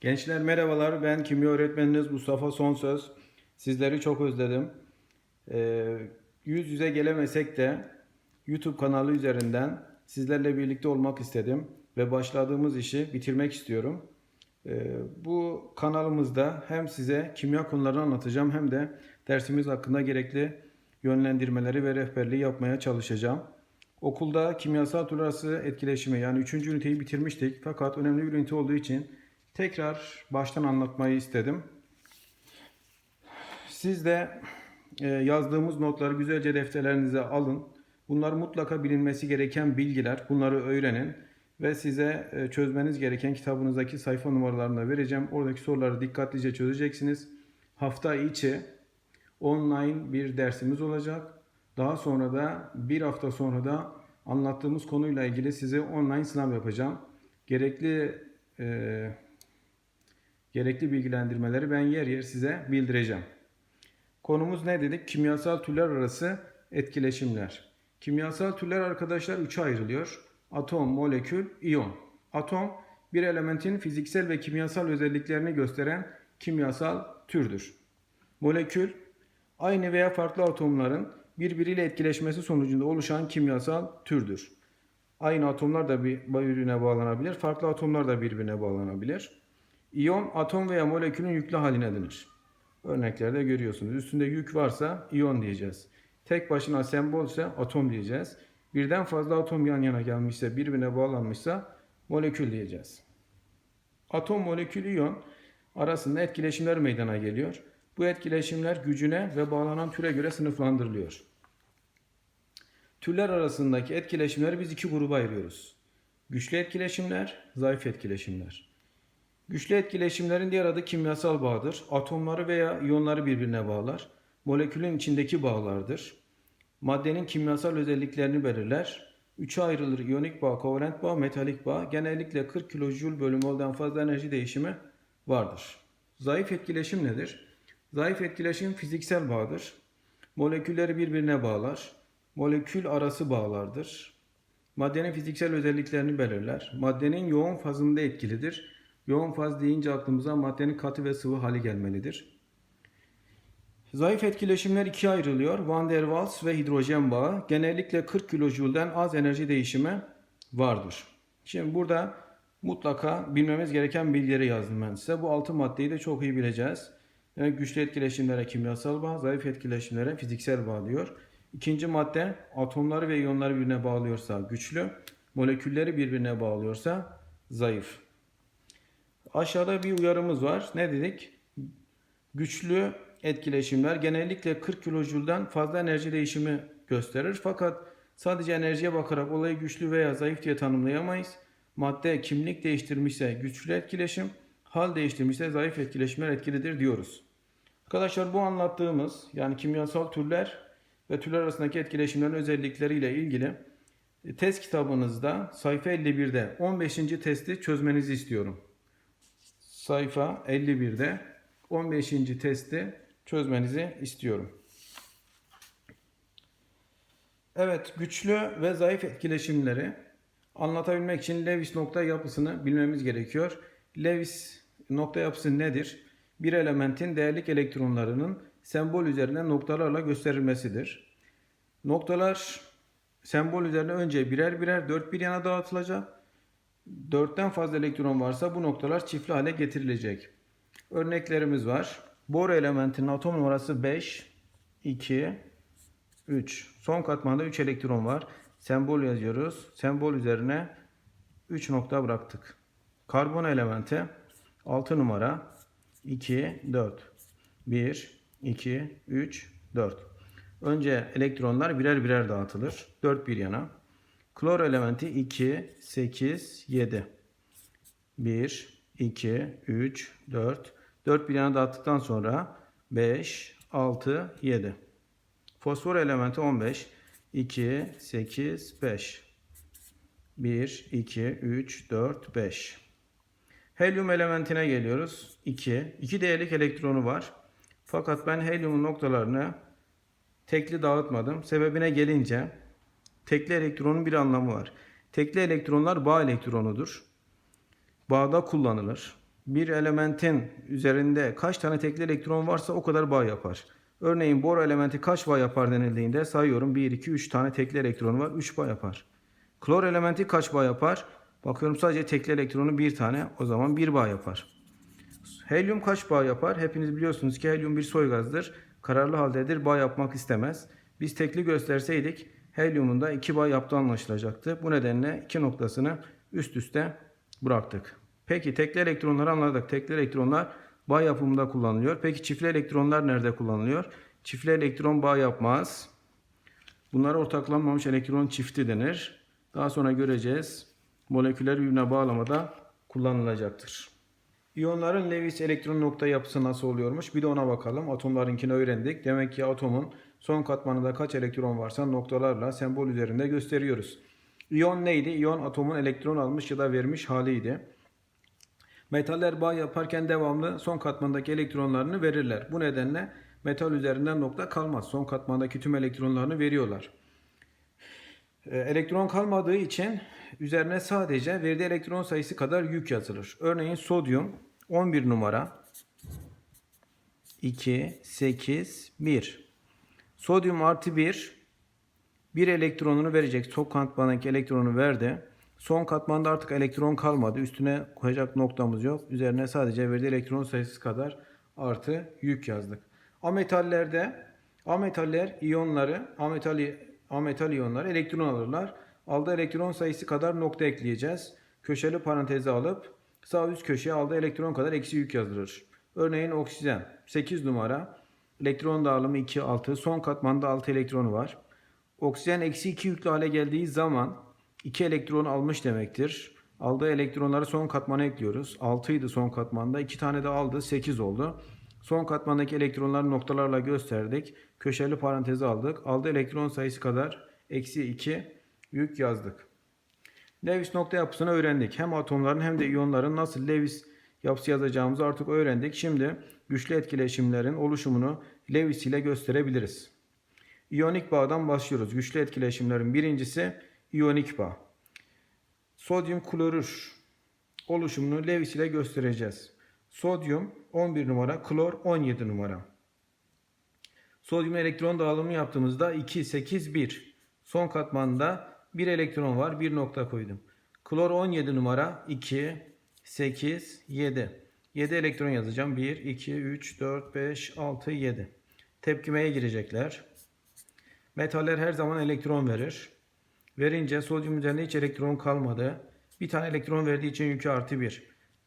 Gençler merhabalar. Ben kimya öğretmeniniz Mustafa Sonsöz. Sizleri çok özledim. Ee, yüz yüze gelemesek de YouTube kanalı üzerinden sizlerle birlikte olmak istedim ve başladığımız işi bitirmek istiyorum. Ee, bu kanalımızda hem size kimya konularını anlatacağım hem de dersimiz hakkında gerekli yönlendirmeleri ve rehberliği yapmaya çalışacağım. Okulda kimyasal tur arası etkileşimi yani 3. üniteyi bitirmiştik. Fakat önemli bir ünite olduğu için tekrar baştan anlatmayı istedim. Siz de e, yazdığımız notları güzelce defterlerinize alın. Bunlar mutlaka bilinmesi gereken bilgiler. Bunları öğrenin ve size e, çözmeniz gereken kitabınızdaki sayfa numaralarını vereceğim. Oradaki soruları dikkatlice çözeceksiniz. Hafta içi online bir dersimiz olacak. Daha sonra da bir hafta sonra da anlattığımız konuyla ilgili size online sınav yapacağım. Gerekli e, gerekli bilgilendirmeleri ben yer yer size bildireceğim. Konumuz ne dedik? Kimyasal türler arası etkileşimler. Kimyasal türler arkadaşlar üçe ayrılıyor. Atom, molekül, iyon. Atom bir elementin fiziksel ve kimyasal özelliklerini gösteren kimyasal türdür. Molekül aynı veya farklı atomların birbiriyle etkileşmesi sonucunda oluşan kimyasal türdür. Aynı atomlar da bir- birbirine bağlanabilir, farklı atomlar da birbirine bağlanabilir. İyon atom veya molekülün yüklü haline denir. Örneklerde görüyorsunuz. Üstünde yük varsa iyon diyeceğiz. Tek başına sembol ise atom diyeceğiz. Birden fazla atom yan yana gelmişse, birbirine bağlanmışsa molekül diyeceğiz. Atom, molekül, iyon arasında etkileşimler meydana geliyor. Bu etkileşimler gücüne ve bağlanan türe göre sınıflandırılıyor. Türler arasındaki etkileşimleri biz iki gruba ayırıyoruz. Güçlü etkileşimler, zayıf etkileşimler. Güçlü etkileşimlerin diğer adı kimyasal bağdır. Atomları veya iyonları birbirine bağlar. Molekülün içindeki bağlardır. Maddenin kimyasal özelliklerini belirler. Üçe ayrılır iyonik bağ, kovalent bağ, metalik bağ. Genellikle 40 kilojül bölü mol'den fazla enerji değişimi vardır. Zayıf etkileşim nedir? Zayıf etkileşim fiziksel bağdır. Molekülleri birbirine bağlar. Molekül arası bağlardır. Maddenin fiziksel özelliklerini belirler. Maddenin yoğun fazında etkilidir. Yoğun faz deyince aklımıza maddenin katı ve sıvı hali gelmelidir. Zayıf etkileşimler ikiye ayrılıyor. Van der Waals ve hidrojen bağı. Genellikle 40 kilojülden az enerji değişimi vardır. Şimdi burada mutlaka bilmemiz gereken bilgileri yazdım ben size. Bu altı maddeyi de çok iyi bileceğiz. Yani güçlü etkileşimlere kimyasal bağ, zayıf etkileşimlere fiziksel bağ diyor. İkinci madde atomları ve iyonları birbirine bağlıyorsa güçlü, molekülleri birbirine bağlıyorsa zayıf. Aşağıda bir uyarımız var. Ne dedik? Güçlü etkileşimler genellikle 40 kilojülden fazla enerji değişimi gösterir. Fakat sadece enerjiye bakarak olayı güçlü veya zayıf diye tanımlayamayız. Madde kimlik değiştirmişse güçlü etkileşim, hal değiştirmişse zayıf etkileşimler etkilidir diyoruz. Arkadaşlar bu anlattığımız yani kimyasal türler ve türler arasındaki etkileşimlerin özellikleriyle ilgili e, test kitabınızda sayfa 51'de 15. testi çözmenizi istiyorum sayfa 51'de 15. testi çözmenizi istiyorum. Evet, güçlü ve zayıf etkileşimleri anlatabilmek için Lewis nokta yapısını bilmemiz gerekiyor. Lewis nokta yapısı nedir? Bir elementin değerlik elektronlarının sembol üzerine noktalarla gösterilmesidir. Noktalar sembol üzerine önce birer birer dört bir yana dağıtılacak. 4'ten fazla elektron varsa bu noktalar çiftli hale getirilecek. Örneklerimiz var. Bor elementinin atom numarası 5, 2, 3. Son katmanda 3 elektron var. Sembol yazıyoruz. Sembol üzerine 3 nokta bıraktık. Karbon elementi 6 numara 2, 4. 1, 2, 3, 4. Önce elektronlar birer birer dağıtılır. 4 bir yana. Klor elementi 2, 8, 7. 1, 2, 3, 4. 4 bir yana dağıttıktan sonra 5, 6, 7. Fosfor elementi 15. 2, 8, 5. 1, 2, 3, 4, 5. Helyum elementine geliyoruz. 2. 2 değerlik elektronu var. Fakat ben helyumun noktalarını tekli dağıtmadım. Sebebine gelince tekli elektronun bir anlamı var. Tekli elektronlar bağ elektronudur. Bağda kullanılır. Bir elementin üzerinde kaç tane tekli elektron varsa o kadar bağ yapar. Örneğin bor elementi kaç bağ yapar denildiğinde sayıyorum 1, 2, 3 tane tekli elektronu var 3 bağ yapar. Klor elementi kaç bağ yapar? Bakıyorum sadece tekli elektronu bir tane o zaman 1 bağ yapar. Helyum kaç bağ yapar? Hepiniz biliyorsunuz ki helyum bir soy gazdır. Kararlı haldedir. Bağ yapmak istemez. Biz tekli gösterseydik helyumun da 2 bağ yaptığı anlaşılacaktı. Bu nedenle iki noktasını üst üste bıraktık. Peki tekli elektronları anladık. Tekli elektronlar bağ yapımında kullanılıyor. Peki çiftli elektronlar nerede kullanılıyor? Çiftli elektron bağ yapmaz. Bunlara ortaklanmamış elektron çifti denir. Daha sonra göreceğiz. Moleküler birbirine bağlamada kullanılacaktır. İyonların Lewis elektron nokta yapısı nasıl oluyormuş? Bir de ona bakalım. Atomlarınkini öğrendik. Demek ki atomun son katmanında kaç elektron varsa noktalarla sembol üzerinde gösteriyoruz. İyon neydi? İyon atomun elektron almış ya da vermiş haliydi. Metaller bağ yaparken devamlı son katmandaki elektronlarını verirler. Bu nedenle metal üzerinden nokta kalmaz. Son katmandaki tüm elektronlarını veriyorlar. Ee, Elektron kalmadığı için üzerine sadece verdiği elektron sayısı kadar yük yazılır. Örneğin sodyum 11 numara 2, 8, 1. Sodyum artı 1 bir elektronunu verecek. Son katmandaki elektronu verdi. Son katmanda artık elektron kalmadı. Üstüne koyacak noktamız yok. Üzerine sadece verdiği elektron sayısı kadar artı yük yazdık. Ametallerde ametaller iyonları, ametal, ametal iyonları elektron alırlar. Aldığı elektron sayısı kadar nokta ekleyeceğiz. Köşeli paranteze alıp sağ üst köşeye aldığı elektron kadar eksi yük yazdırır. Örneğin oksijen 8 numara elektron dağılımı 2 6 son katmanda 6 elektronu var. Oksijen eksi 2 yüklü hale geldiği zaman 2 elektron almış demektir. Aldığı elektronları son katmana ekliyoruz. 6 idi son katmanda. 2 tane de aldı. 8 oldu. Son katmandaki elektronları noktalarla gösterdik. Köşeli paranteze aldık. Aldığı elektron sayısı kadar eksi 2 yük yazdık. Lewis nokta yapısını öğrendik. Hem atomların hem de iyonların nasıl Lewis yapısı yazacağımızı artık öğrendik. Şimdi güçlü etkileşimlerin oluşumunu Lewis ile gösterebiliriz. İyonik bağdan başlıyoruz. Güçlü etkileşimlerin birincisi iyonik bağ. Sodyum klorür oluşumunu Lewis ile göstereceğiz. Sodyum 11 numara, klor 17 numara. Sodyum elektron dağılımı yaptığımızda 2, 8, 1. Son katmanda bir elektron var, bir nokta koydum. Klor 17 numara, 2, 8, 7. 7 elektron yazacağım. 1, 2, 3, 4, 5, 6, 7. Tepkimeye girecekler. Metaller her zaman elektron verir. Verince sodyum üzerinde hiç elektron kalmadı. Bir tane elektron verdiği için yükü artı 1.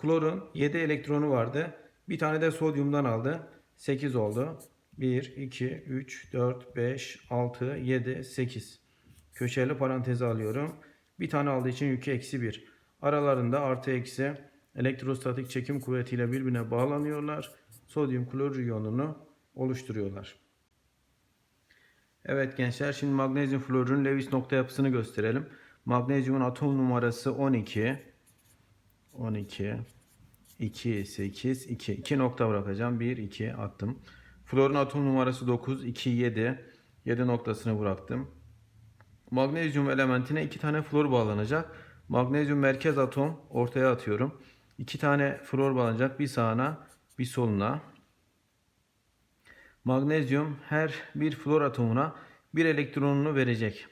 Klorun 7 elektronu vardı. Bir tane de sodyumdan aldı. 8 oldu. 1, 2, 3, 4, 5, 6, 7, 8. Köşeli paranteze alıyorum. Bir tane aldığı için yükü eksi 1. Aralarında artı eksi elektrostatik çekim kuvvetiyle birbirine bağlanıyorlar. Sodyum klorür iyonunu oluşturuyorlar. Evet gençler şimdi magnezyum florürün Lewis nokta yapısını gösterelim. Magnezyumun atom numarası 12. 12 2 8 2 2 nokta bırakacağım. 1 2 attım. Florun atom numarası 9 2 7 7 noktasını bıraktım. Magnezyum elementine 2 tane flor bağlanacak. Magnezyum merkez atom ortaya atıyorum. 2 tane flor bağlanacak. Bir sağına, bir soluna. Magnezyum her bir flor atomuna bir elektronunu verecek.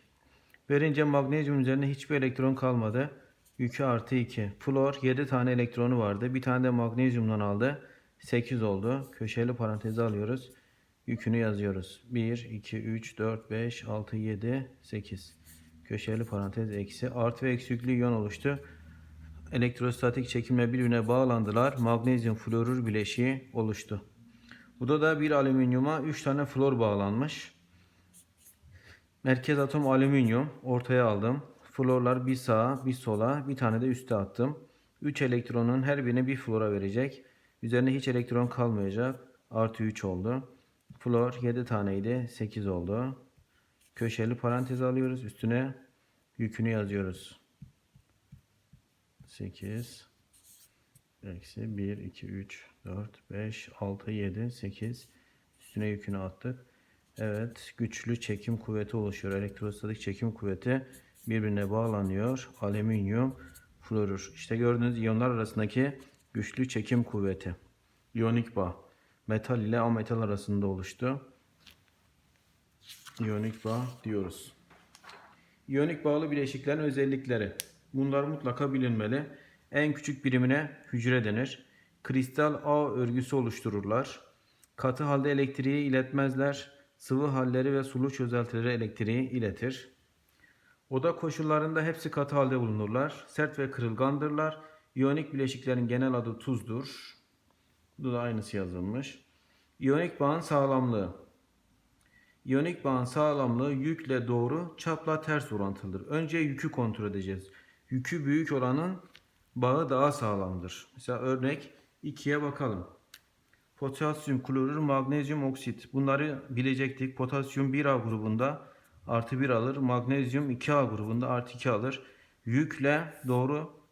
Verince magnezyum üzerinde hiçbir elektron kalmadı. Yükü artı 2. Flor 7 tane elektronu vardı. Bir tane de magnezyumdan aldı. 8 oldu. Köşeli paranteze alıyoruz. Yükünü yazıyoruz. 1, 2, 3, 4, 5, 6, 7, 8. Köşeli parantez eksi. Artı ve eksi yüklü iyon oluştu. Elektrostatik çekimle birbirine bağlandılar. Magnezyum florür bileşiği oluştu. Burada da bir alüminyuma 3 tane flor bağlanmış. Merkez atom alüminyum ortaya aldım. Florlar bir sağa bir sola bir tane de üste attım. 3 elektronun her birine bir flora verecek. Üzerine hiç elektron kalmayacak. Artı 3 oldu. Flor 7 taneydi. 8 oldu. Köşeli parantez alıyoruz. Üstüne yükünü yazıyoruz. 8 Eksi 1, 2, 3, 4, 5, 6, 7, 8. Üstüne yükünü attık. Evet, güçlü çekim kuvveti oluşuyor. Elektrostatik çekim kuvveti birbirine bağlanıyor. Alüminyum, florür. İşte gördüğünüz iyonlar arasındaki Güçlü çekim kuvveti. İyonik bağ. Metal ile ametal arasında oluştu. İyonik bağ diyoruz. İyonik bağlı bileşiklerin özellikleri. Bunlar mutlaka bilinmeli. En küçük birimine hücre denir. Kristal ağ örgüsü oluştururlar. Katı halde elektriği iletmezler. Sıvı halleri ve sulu çözeltileri elektriği iletir. Oda koşullarında hepsi katı halde bulunurlar. Sert ve kırılgandırlar. İyonik bileşiklerin genel adı tuzdur. Bu da aynısı yazılmış. İyonik bağın sağlamlığı. İyonik bağın sağlamlığı yükle doğru, çapla ters orantılıdır. Önce yükü kontrol edeceğiz. Yükü büyük olanın bağı daha sağlamdır. Mesela örnek 2'ye bakalım. Potasyum klorür, magnezyum oksit. Bunları bilecektik. Potasyum 1A grubunda artı 1 alır. Magnezyum 2A grubunda artı 2 alır. Yükle doğru.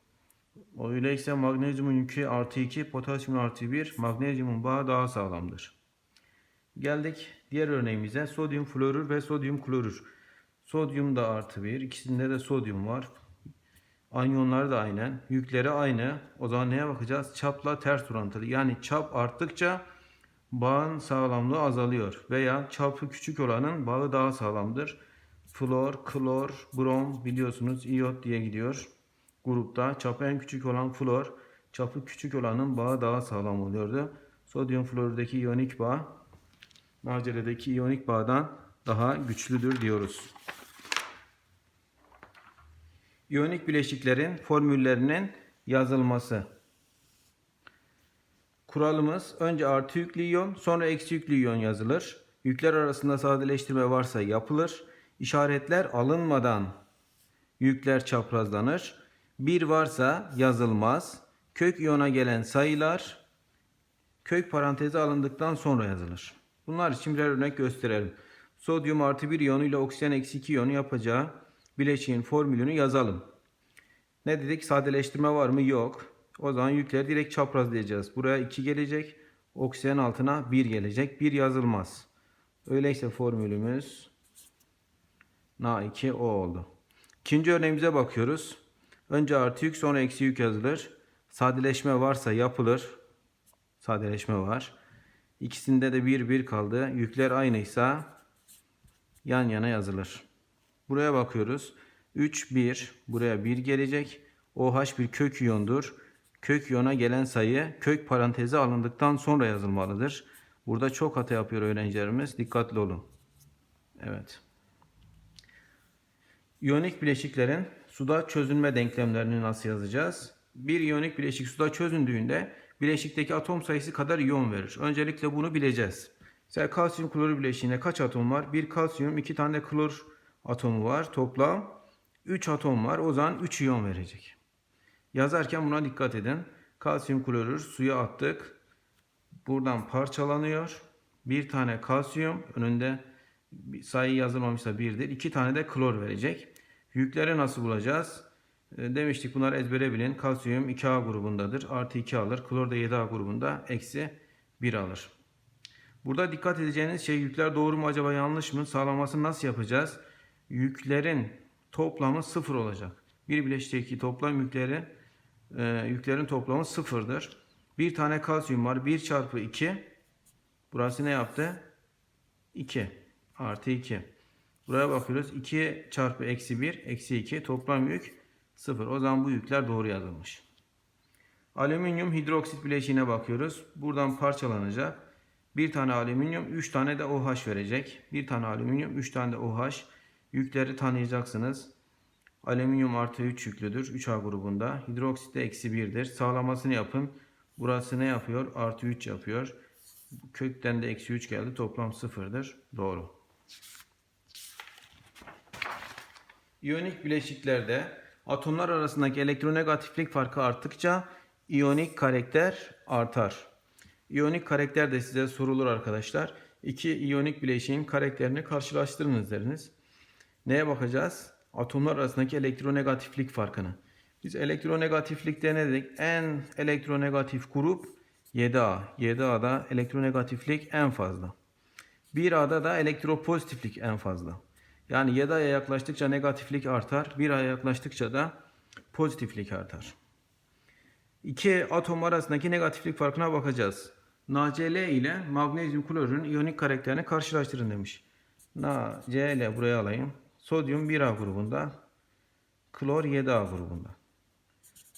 Öyleyse magnezyumun yükü artı 2, potasyumun artı 1, magnezyumun bağı daha sağlamdır. Geldik diğer örneğimize. Sodyum florür ve sodyum klorür. Sodyum da artı 1. ikisinde de sodyum var. Anyonlar da aynen. Yükleri aynı. O zaman neye bakacağız? Çapla ters orantılı. Yani çap arttıkça bağın sağlamlığı azalıyor. Veya çapı küçük olanın bağı daha sağlamdır. Flor, klor, brom biliyorsunuz iyot diye gidiyor. Grupta çapı en küçük olan flor, çapı küçük olanın bağı daha sağlam oluyordu. Sodyum florürdeki iyonik bağ Nacire'deki iyonik bağdan daha güçlüdür diyoruz. İyonik bileşiklerin formüllerinin yazılması. Kuralımız önce artı yüklü iyon sonra eksi yüklü iyon yazılır. Yükler arasında sadeleştirme varsa yapılır. İşaretler alınmadan yükler çaprazlanır. Bir varsa yazılmaz. Kök iyona gelen sayılar kök parantezi alındıktan sonra yazılır. Bunlar için birer örnek gösterelim. Sodyum artı 1 iyonu ile oksijen eksi 2 iyonu yapacağı bileşiğin formülünü yazalım. Ne dedik? Sadeleştirme var mı? Yok. O zaman yükleri direkt çaprazlayacağız. Buraya 2 gelecek. Oksijen altına 1 gelecek. 1 yazılmaz. Öyleyse formülümüz Na2O oldu. İkinci örneğimize bakıyoruz. Önce artı yük sonra eksi yük yazılır. Sadeleşme varsa yapılır. Sadeleşme var. İkisinde de 1 1 kaldı. Yükler aynıysa yan yana yazılır. Buraya bakıyoruz. 3 1 buraya 1 gelecek. OH bir kök iyondur. Kök iyona gelen sayı kök parantezi alındıktan sonra yazılmalıdır. Burada çok hata yapıyor öğrencilerimiz. Dikkatli olun. Evet. İyonik bileşiklerin suda çözünme denklemlerini nasıl yazacağız? Bir iyonik bileşik suda çözündüğünde bileşikteki atom sayısı kadar iyon verir. Öncelikle bunu bileceğiz. Mesela kalsiyum klorür bileşiğinde kaç atom var? Bir kalsiyum, iki tane klor atomu var. Toplam 3 atom var. O zaman 3 iyon verecek. Yazarken buna dikkat edin. Kalsiyum klorür suya attık. Buradan parçalanıyor. Bir tane kalsiyum önünde sayı yazılmamışsa 1'dir. İki tane de klor verecek. Yükleri nasıl bulacağız? E, demiştik bunlar ezbere bilin. Kalsiyum 2A grubundadır. Artı 2 alır. Klor da 7A grubunda. Eksi 1 alır. Burada dikkat edeceğiniz şey yükler doğru mu acaba yanlış mı? Sağlamasını nasıl yapacağız? Yüklerin toplamı 0 olacak. Bir bileşikteki toplam yükleri e, yüklerin toplamı 0'dır. Bir tane kalsiyum var. 1 çarpı 2. Burası ne yaptı? 2. Artı 2. Buraya bakıyoruz. 2 çarpı eksi 1. Eksi 2. Toplam yük 0. O zaman bu yükler doğru yazılmış. Alüminyum hidroksit bileşiğine bakıyoruz. Buradan parçalanacak. Bir tane alüminyum, 3 tane de OH verecek. Bir tane alüminyum, 3 tane de OH. Yükleri tanıyacaksınız. Alüminyum artı 3 yüklüdür. 3A grubunda. Hidroksit de eksi 1'dir. Sağlamasını yapın. Burası ne yapıyor? Artı 3 yapıyor. Kökten de eksi 3 geldi. Toplam 0'dır. Doğru. İyonik bileşiklerde atomlar arasındaki elektronegatiflik farkı arttıkça iyonik karakter artar. İyonik karakter de size sorulur arkadaşlar. İki iyonik bileşiğin karakterini karşılaştırınız deriniz. Neye bakacağız? Atomlar arasındaki elektronegatiflik farkını. Biz elektronegatiflikte ne dedik? En elektronegatif grup 7A. 7A'da elektronegatiflik en fazla. 1A'da da elektropozitiflik en fazla. Yani 7A'ya yaklaştıkça negatiflik artar. 1A'ya yaklaştıkça da pozitiflik artar. İki atom arasındaki negatiflik farkına bakacağız. NaCl ile magnezyum klorürün iyonik karakterini karşılaştırın demiş. NaCl buraya alayım. Sodyum 1A grubunda. Klor 7A grubunda.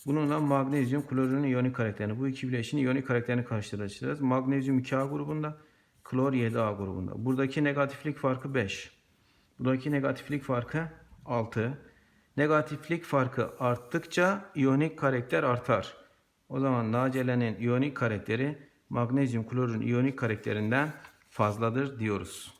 Bununla magnezyum klorürün iyonik karakterini, bu iki bileşiğin iyonik karakterini karşılaştıracağız. Magnezyum 2A grubunda, klor 7A grubunda. Buradaki negatiflik farkı 5. Buradaki negatiflik farkı 6. Negatiflik farkı arttıkça iyonik karakter artar. O zaman NaCl'nin iyonik karakteri magnezyum klorun iyonik karakterinden fazladır diyoruz.